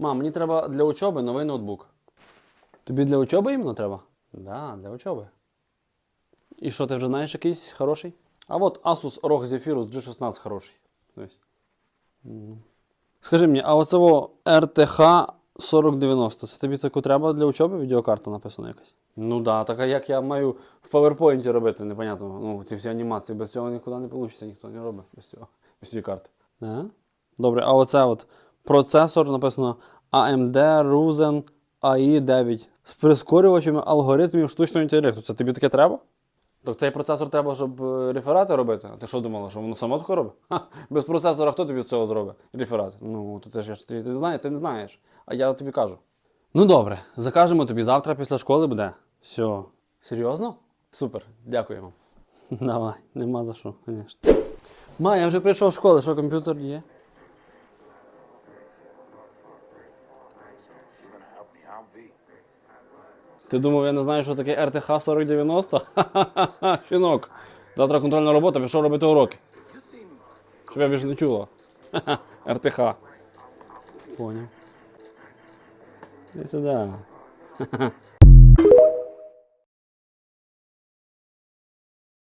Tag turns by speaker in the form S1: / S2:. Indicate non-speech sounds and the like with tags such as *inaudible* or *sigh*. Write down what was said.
S1: Мам, мені треба для учоби новий ноутбук. Тобі для учоби іменно треба? Да, для учоби. І що, ти вже знаєш якийсь хороший? А от Asus ROG Zephyrus G16 хороший. Скажи мені, а оцього RTX 4090, це тобі таку треба для учоби? Відеокарта написана якась? Ну да, так а як я маю в PowerPoint робити, непонятно. Ну, ці всі анімації, без цього нікуди не вийде, ніхто не робить без цього, без цієї карти. А? Добре, а оце от процесор написано AMD Ryzen AI 9 з прискорювачами алгоритмів штучного інтелекту. Це тобі таке треба? Так цей процесор треба, щоб е, реферати робити. А ти що думала, що воно само таке робить? Ха, без процесора хто тобі з цього зробить? Реферат. Ну, то це ж я ж- ти, ти, знаєш, ти не знаєш. А я тобі кажу. Ну добре, закажемо тобі завтра після школи буде. Все. Серйозно? Супер, дякуємо. *laughs* Давай, нема за що, звісно. Ма, я вже прийшов з школи, що комп'ютер є? Ти думав, я не знаю, що таке РТХ 4090? Ха-ха-ха, Щінок. Завтра контрольна робота, пішов робити уроки. Щоб я більше не чула. Ха-ха, *laughs* РТХ. Поняв. Іди сюди. Ха-ха. *laughs*